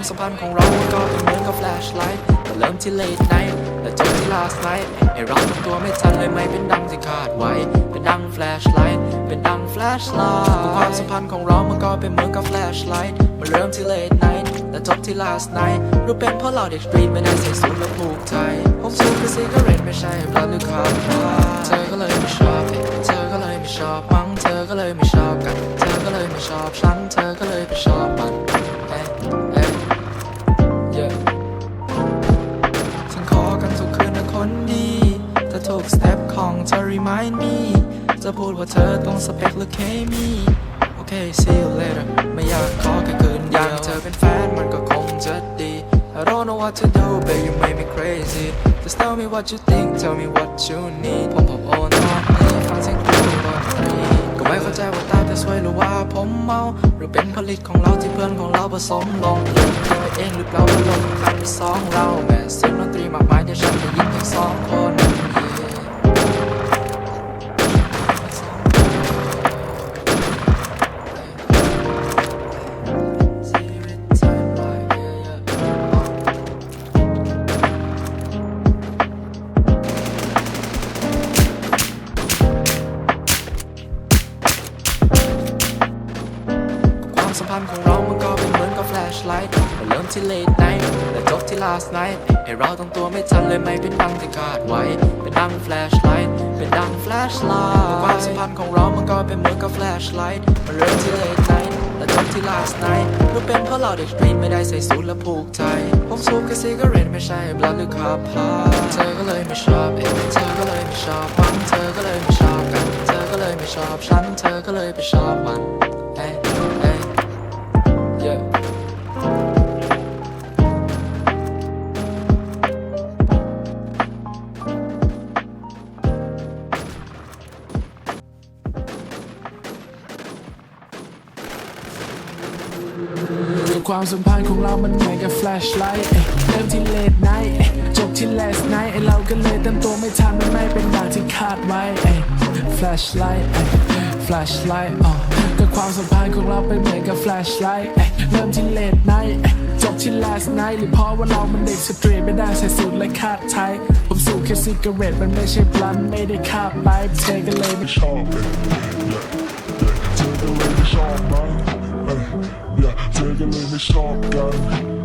ความสัมพันธ์ของเราก็เป็นเหมือนกับแฟลชไลท์แต่เริ่มที่ late night และจบที่ last night ไอเราทำตัวไม่ทันเลยไม่เป็นดังที่คาดไว้ เป็นดังแฟลชไลท์เป็นดังแฟลชไลท์ความสัมพันธ์ของเรามันก็เป็นเหมือนกับแฟลชไลท์มันเริ่มที่ late night และจบที่ last night รู้เป็นเพราะเราเด็กสตรีทไม่ได้ใส่สูทและผูกไทผมสูบคือซิกเรตไม่ใช่บลัดหรือคาร์บอก็ คนดีถ้าทุกสเต็ปของเธอ remind me จะพูดว่าเธอตรงสเปคหรือเคมี โอเค see you later ไม่อยากขอแค่คืนเดียวอยากเธอเป็นแฟนมันก็คงจะดี I don't know what to do babe you make me crazy just tell me what you think tell me what you need ผมผมโอนตอนนี้ฟังเสียงครูบนรีก็ไม่เข้าใจว่าตาจะสวยหรือว่าผมเมา หรือเป็นผลิตของเราที่เพื่อนของเราผสมลงเองไปเองหรือเปล่าว่าลงกันสองเราแม้เสียงดนตรีมากมายที่ฉันได้ยินเพียงสองคน ความสัมพันธ์ของเรามันก็เป็นเหมือนกับแฟลชไลท์มันเริ่มที่ late night และจบที่ last night ให้เราตั้งตัวไม่ทันเลยไม่เป็นดังที่คาดไว้ เป็นดังแฟลชไลท์เป็นดังแฟลชไลท์ความสัมพันธ์ของเรามันก็เป็นเหมือนกับแฟลชไลท์มันเริ่มที่ late night และจบที่ last night รู้เป็นเพราะเราเด็กสตรีทไม่ได้ใส่สูทและผูกไทยผมสูบแค่ซิกเรตไม่ใช่บลัดหรือคาพาเธอก็เลยไม่ชอบเองเธอก็เลยไม่ชอบมันเธอก็เลยไม่ชอบกันเธอก็เลยไม่ชอบฉันเธอก็เลยไปชอบมัน ความสัมพันธ์ของเรามันเหมือนกับแฟลชไลท์เริ่มที่เลดไนท์จบที่ last night ไอเราก็เลยเต็มตัวไม่ทันมันไม่เป็นอย่างที่คาดไว้แฟลชไลท์แฟลชไลท์ก็ความสัมพันธ์ของเราเป็นเหมือนกับแฟลชไลท์เริ่มที่เลดไนท์จบที่ last night หรือเพราะว่าเรามันเด็กสตรีทไม่ได้ใส่สูทและคาดไทยผมสูบแค่ซิกเรตมันไม่ใช่บลันไม่ได้คาบไลฟ์เธอก็เลยไม่ชอบเองเธอก็เลยไม่ชอบมันเธอก็เลยไม่ชอบมัน เอ้ยเอ้